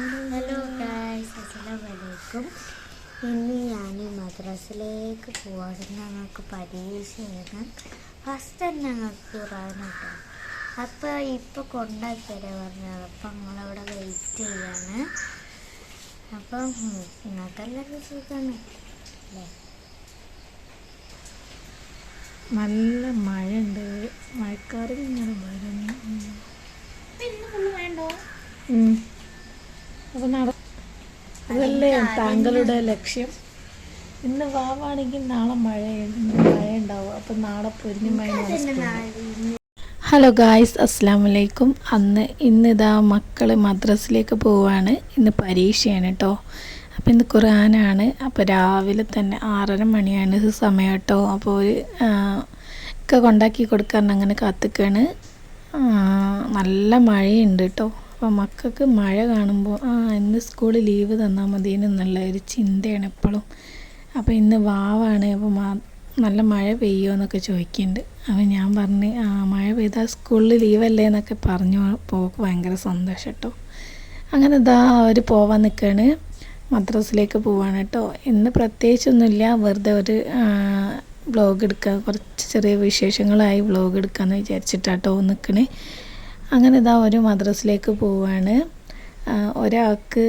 Hello guys അസ്സലാമലൈക്കും ഇന്ന് ഞാൻ മദ്രാസിലേക്ക് പോവാണ് ഞങ്ങൾക്ക് പരീക്ഷയാണ് ഫസ്റ്റ് തന്നെ ഞങ്ങൾക്ക് ഖുറാൻ കേട്ടോ അപ്പോൾ ഇപ്പോൾ കൊണ്ടാക്കിയതേ പറഞ്ഞത് അപ്പം ഞങ്ങളവിടെ വെയിറ്റ് ചെയ്യാണ്. അപ്പം നിങ്ങൾക്കെല്ലാവർക്കും സുഖമാണ് അല്ലേ? നല്ല മഴയുണ്ട്. മഴക്കാറ് ഇങ്ങനെ വരുന്നു വേണ്ടോ? ഉം. നട അതല്ലേ താങ്കളുടെ ലക്ഷ്യം? ഇന്ന് വാവാണെങ്കിൽ നാളെ മഴ മഴ ഉണ്ടാവും. അപ്പൊ നാളെ പൊരിഞ്ഞ ഹലോ ഗായ്സ് അസ്സാം വലൈക്കും അന്ന് ഇന്ന് ഇതാ മക്കൾ മദ്രസിലേക്ക് പോവാണ്. ഇന്ന് പരീക്ഷയാണ് കേട്ടോ അപ്പോൾ ഇന്ന് ഖുർആനാണ്. അപ്പോൾ രാവിലെ തന്നെ ആറര മണിയാണ് സമയം കേട്ടോ അപ്പോൾ ഒരു ഒക്കെ കൊണ്ടാക്കി കൊടുക്കാൻ അങ്ങനെ കാത്തിക്കാണ്. നല്ല മഴയുണ്ട് കേട്ടോ അപ്പോൾ മക്കൾക്ക് മഴ കാണുമ്പോൾ ആ ഇന്ന് സ്കൂളിൽ ലീവ് തന്നാൽ മതി എന്നുള്ള ഒരു ചിന്തയാണ് എപ്പോഴും അപ്പോൾ ഇന്ന് വാവാണ് അപ്പോൾ നല്ല മഴ പെയ്യുമോ എന്നൊക്കെ ചോദിക്കുന്നുണ്ട് അപ്പോൾ ഞാൻ പറഞ്ഞ് ആ മഴ പെയ്താൽ സ്കൂളിൽ ലീവല്ലേ എന്നൊക്കെ പറഞ്ഞു പോക്ക് ഭയങ്കര സന്തോഷം കേട്ടോ അങ്ങനെ ഇതാ അവർ പോവാൻ നിൽക്കുകയാണ് മദ്രസിലേക്ക് പോവാണ് കേട്ടോ ഇന്ന് പ്രത്യേകിച്ചൊന്നുമില്ല. വെറുതെ ഒരു ബ്ലോഗ് എടുക്കുക കുറച്ച് ചെറിയ വിശേഷങ്ങളായി വ്ളോഗ് എടുക്കാമെന്ന് വിചാരിച്ചിട്ടാട്ടോ നിൽക്കണേ അങ്ങനെ ഇതാ ഒരു മദ്രസിലേക്ക് പോവുകയാണ് ഒരാൾക്ക്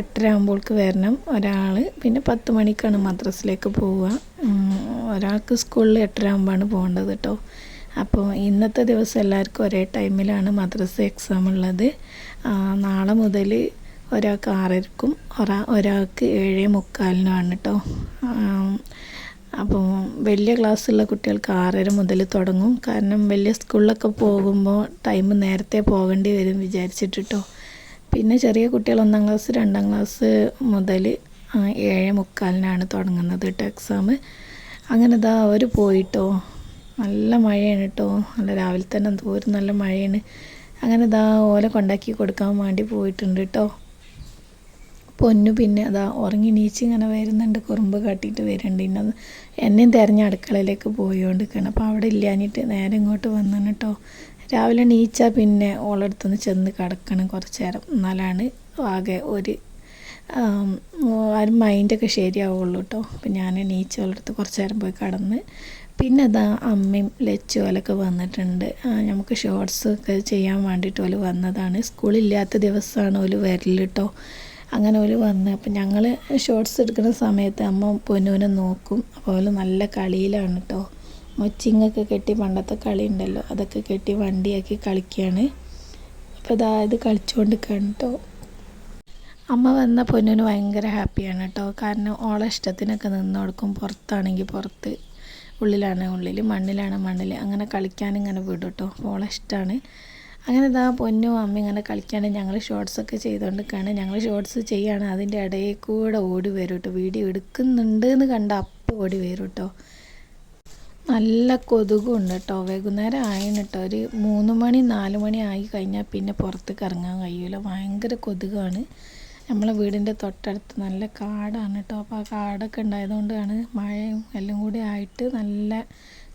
എട്ടര ആകുമ്പോൾക്ക് വരണം ഒരാൾ പിന്നെ പത്ത് മണിക്കാണ് മദ്രസിലേക്ക് പോവുക. ഒരാൾക്ക് സ്കൂളിൽ എട്ടര ആകുമ്പോഴാണ് പോകേണ്ടത് കേട്ടോ അപ്പോൾ ഇന്നത്തെ ദിവസം എല്ലാവർക്കും ഒരേ ടൈമിലാണ് മദ്രസ എക്സാം ഉള്ളത്. നാളെ മുതൽ ഒരാൾക്ക് ആറരക്കും ഒരാ ഒരാൾക്ക് ഏഴേ മുക്കാലിനുമാണ് കേട്ടോ അപ്പോൾ വലിയ ക്ലാസ്സുള്ള കുട്ടികൾക്ക് ആറര മുതൽ തുടങ്ങും. കാരണം വലിയ സ്കൂളിലൊക്കെ പോകുമ്പോൾ ടൈം നേരത്തെ പോകേണ്ടി വരും വിചാരിച്ചിട്ടിട്ടോ. പിന്നെ ചെറിയ കുട്ടികൾ ഒന്നാം ക്ലാസ് രണ്ടാം ക്ലാസ് മുതൽ ഏഴ് മുക്കാലിനാണ് തുടങ്ങുന്നത് കേട്ടോ എക്സാം അങ്ങനെ ഇതാ അവർ പോയിട്ടോ. നല്ല മഴയാണ് കേട്ടോ നല്ല രാവിലെ തന്നെ എന്തോരം നല്ല മഴയാണ്. അങ്ങനെ ഇതാ ഓല കൊണ്ടാക്കി കൊടുക്കാൻ വേണ്ടി പോയിട്ടുണ്ട് കേട്ടോ പൊന്നു പിന്നെ. അതാ ഉറങ്ങി നീച്ച് ഇങ്ങനെ വരുന്നുണ്ട്. കുറുമ്പ് കാട്ടിയിട്ട് വരുന്നുണ്ട്. ഇന്നത് എന്നെയും തിരഞ്ഞ അടുക്കളയിലേക്ക് പോയോണ്ടിരിക്കണം അപ്പോൾ അവിടെ ഇല്ലാഞ്ഞിട്ട് നേരെ ഇങ്ങോട്ട് വന്നാണ് കേട്ടോ. രാവിലെ നീച്ചാൽ പിന്നെ ഓളടുത്തൊന്ന് ചെന്ന് കിടക്കണം കുറച്ച് നേരം. എന്നാലാണ് ആകെ ഒരു ആരും മൈൻഡൊക്കെ ശരിയാവുള്ളൂ കേട്ടോ. അപ്പം ഞാൻ നീച്ച ഓളടുത്ത് കുറച്ച് നേരം പോയി കടന്ന് പിന്നെ അതാ അമ്മയും ലച്ചു ഓലൊക്കെ വന്നിട്ടുണ്ട്. നമുക്ക് ഷോർട്സ് ഒക്കെ ചെയ്യാൻ വേണ്ടിയിട്ട് ഓൽ വന്നതാണ്. സ്കൂളില്ലാത്ത ദിവസമാണ് ഓൽ വരൽ കേട്ടോ. അങ്ങനെ ഒരു വന്ന്. അപ്പം ഞങ്ങൾ ഷോർട്സ് എടുക്കുന്ന സമയത്ത് അമ്മ പൊന്നൂനെ നോക്കും. അപ്പോൾ അവൾ നല്ല കളിയിലാണ് കേട്ടോ മൊച്ചിങ്ങൊക്കെ കെട്ടി പണ്ടത്തെ കളി ഉണ്ടല്ലോ അതൊക്കെ കെട്ടി വണ്ടിയാക്കി കളിക്കുകയാണ് അപ്പോൾ ഇതാ ഇത് കളിച്ചുകൊണ്ട് കേട്ടോ അമ്മ വന്ന പൊന്നിന് ഭയങ്കര ഹാപ്പിയാണ് കേട്ടോ കാരണം ഓളെ ഇഷ്ടത്തിനൊക്കെ നിന്ന് കൊടുക്കും പുറത്താണെങ്കിൽ പുറത്ത് ഉള്ളിലാണ് ഉള്ളിൽ മണ്ണിലാണ് മണ്ണിൽ അങ്ങനെ കളിക്കാൻ ഇങ്ങനെ വിടും കേട്ടോ ഓളെ ഇഷ്ടമാണ് അങ്ങനെ ഇതാ പൊന്നും അമ്മ ഇങ്ങനെ കളിക്കാണ് ഞങ്ങൾ ഷോർട്സൊക്കെ ചെയ്തുകൊണ്ടിരിക്കുകയാണ് ഞങ്ങൾ ഷോർട്സ് ചെയ്യാണ് അതിന്റെ ഇടയിൽ കൂടെ ഓടി വരും കേട്ടോ വീഡിയോ എടുക്കുന്നുണ്ട് എന്ന് കണ്ട അപ്പോൾ ഓടി വരും കേട്ടോ നല്ല കൊതുകും ഉണ്ട് കേട്ടോ വൈകുന്നേരം ആയിരുന്നു കേട്ടോ ഒരു മൂന്ന് മണി നാല് മണി ആയി കഴിഞ്ഞാൽ പിന്നെ പുറത്തേക്ക് ഇറങ്ങാൻ കഴിയൂല. ഭയങ്കര കൊതുകാണ്. നമ്മളെ വീടിന്റെ തൊട്ടടുത്ത് നല്ല കാടാണ് കേട്ടോ അപ്പോൾ ആ കാടൊക്കെ ഉണ്ടായതുകൊണ്ടാണ് മഴയും എല്ലാം കൂടി ആയിട്ട് നല്ല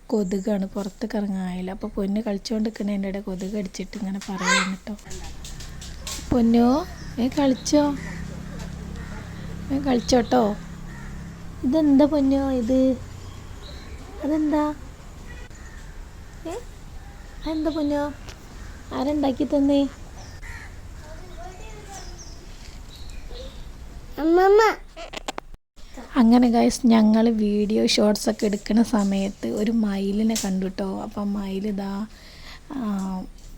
കൊതുകാണ്. പുറത്തേക്ക് ഇറങ്ങാനില്ല അപ്പോൾ പൊന്ന് കളിച്ചുകൊണ്ട് നിൽക്കുന്നതിന്റെ ഇടയിൽ കൊതുക് അടിച്ചിട്ട് ഇങ്ങനെ പറയുന്നു കേട്ടോ. പൊന്നോ ഏ കളിച്ചോ. ഏ കളിച്ചോട്ടോ ഇതെന്താ പൊന്നോ ഇത്? അതെന്താ? ഏ? അതെന്താ പൊന്നോ? ആരുണ്ടാക്കി തന്നേ? അമ്മമ്മ. അങ്ങനെ ഗൈസ് ഞങ്ങൾ വീഡിയോ ഷോർട്സ് ഒക്കെ എടുക്കുന്ന സമയത്ത് ഒരു മയിലിനെ കണ്ടു കേട്ടോ അപ്പം മയിൽ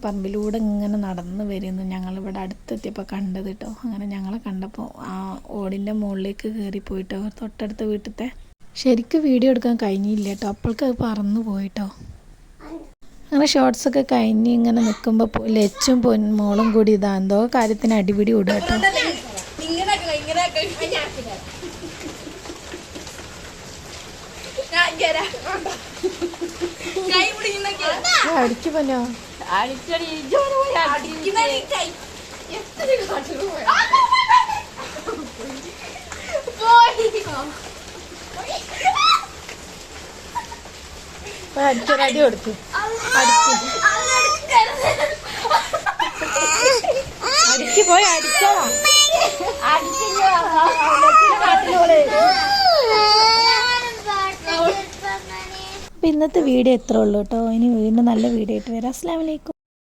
പറമ്പിലൂടെ ഇങ്ങനെ നടന്ന് വരുന്നു. ഞങ്ങളിവിടെ അടുത്തെത്തിയപ്പോൾ കണ്ടത് കേട്ടോ അങ്ങനെ ഞങ്ങളെ കണ്ടപ്പോൾ ആ ഓടിന്റെ മുകളിലേക്ക് കയറി പോയിട്ടോ തൊട്ടടുത്ത വീട്ടിലത്തെ ശരിക്കും വീഡിയോ എടുക്കാൻ കഴിഞ്ഞില്ല കേട്ടോ അപ്പോൾക്ക് അത് പറന്നു പോയിട്ടോ. അങ്ങനെ ഷോർട്സ് ഒക്കെ കഴിഞ്ഞ് ഇങ്ങനെ നിൽക്കുമ്പോൾ ലച്ചും പൊൻ മോളും കൂടി ഇതാ എന്തോ കാര്യത്തിന് അടിപിടി വിടുക കേട്ടോ അടിച്ചു പോനോ അടിച്ചൊരു അടി കൊടുത്തു അടിക്ക് പോയി അടിച്ചോ. ഇന്നത്തെ വീഡിയോ എത്ര ഉള്ളൂ കേട്ടോ. ഇനി വീണ്ടും നല്ല വീഡിയോ ആയിട്ട് വരാം. അസ്സാം വലൈക്കും